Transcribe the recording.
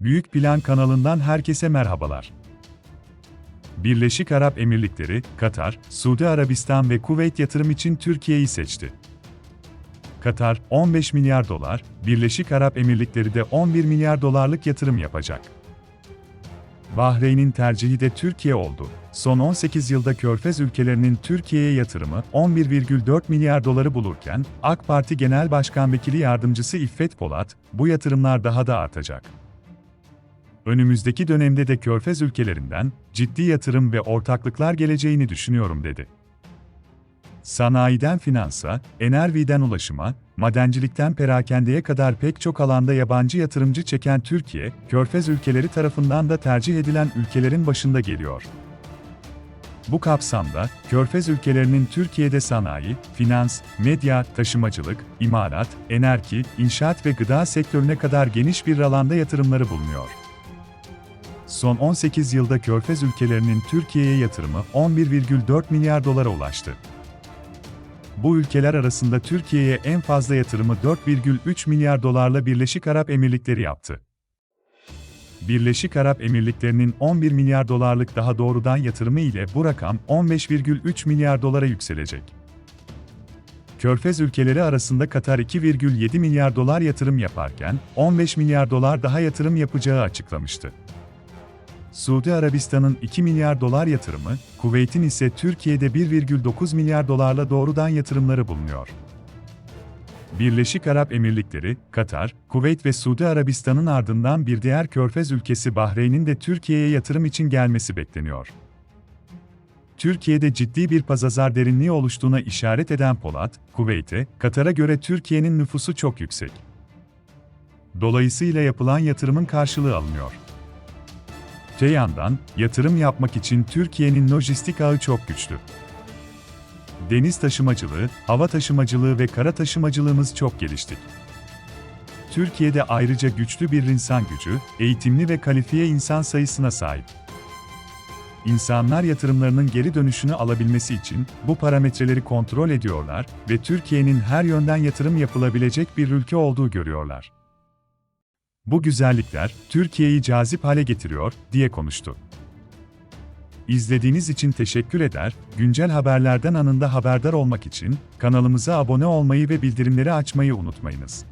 Büyük Plan kanalından herkese merhabalar. Birleşik Arap Emirlikleri, Katar, Suudi Arabistan ve Kuveyt yatırım için Türkiye'yi seçti. Katar 15 milyar dolar, Birleşik Arap Emirlikleri de 11 milyar dolarlık yatırım yapacak. Bahreyn'in tercihi de Türkiye oldu. Son 18 yılda Körfez ülkelerinin Türkiye'ye yatırımı 11,4 milyar doları bulurken, AK Parti Genel Başkan Vekili Yardımcısı İffet Polat, bu yatırımlar daha da artacak. Önümüzdeki dönemde de Körfez ülkelerinden ciddi yatırım ve ortaklıklar geleceğini düşünüyorum dedi. Sanayiden finansa, enerjiden ulaşıma, madencilikten perakendeye kadar pek çok alanda yabancı yatırımcı çeken Türkiye, Körfez ülkeleri tarafından da tercih edilen ülkelerin başında geliyor. Bu kapsamda, Körfez ülkelerinin Türkiye'de sanayi, finans, medya, taşımacılık, imalat, enerji, inşaat ve gıda sektörüne kadar geniş bir alanda yatırımları bulunuyor. Son 18 yılda Körfez ülkelerinin Türkiye'ye yatırımı 11,4 milyar dolara ulaştı. Bu ülkeler arasında Türkiye'ye en fazla yatırımı 4,3 milyar dolarla Birleşik Arap Emirlikleri yaptı. Birleşik Arap Emirlikleri'nin 11 milyar dolarlık daha doğrudan yatırımı ile bu rakam 15,3 milyar dolara yükselecek. Körfez ülkeleri arasında Katar 2,7 milyar dolar yatırım yaparken 15 milyar dolar daha yatırım yapacağı açıklamıştı. Suudi Arabistan'ın 2 milyar dolar yatırımı, Kuveyt'in ise Türkiye'de 1,9 milyar dolarla doğrudan yatırımları bulunuyor. Birleşik Arap Emirlikleri, Katar, Kuveyt ve Suudi Arabistan'ın ardından bir diğer körfez ülkesi Bahreyn'in de Türkiye'ye yatırım için gelmesi bekleniyor. Türkiye'de ciddi bir pazazar derinliği oluştuğuna işaret eden Polat, Kuveyt'e, Katar'a göre Türkiye'nin nüfusu çok yüksek. Dolayısıyla yapılan yatırımın karşılığı alınıyor. Te yandan, yatırım yapmak için Türkiye'nin lojistik ağı çok güçlü. Deniz taşımacılığı, hava taşımacılığı ve kara taşımacılığımız çok geliştik. Türkiye'de ayrıca güçlü bir insan gücü, eğitimli ve kalifiye insan sayısına sahip. İnsanlar yatırımlarının geri dönüşünü alabilmesi için bu parametreleri kontrol ediyorlar ve Türkiye'nin her yönden yatırım yapılabilecek bir ülke olduğu görüyorlar. Bu güzellikler Türkiye'yi cazip hale getiriyor diye konuştu. İzlediğiniz için teşekkür eder. Güncel haberlerden anında haberdar olmak için kanalımıza abone olmayı ve bildirimleri açmayı unutmayınız.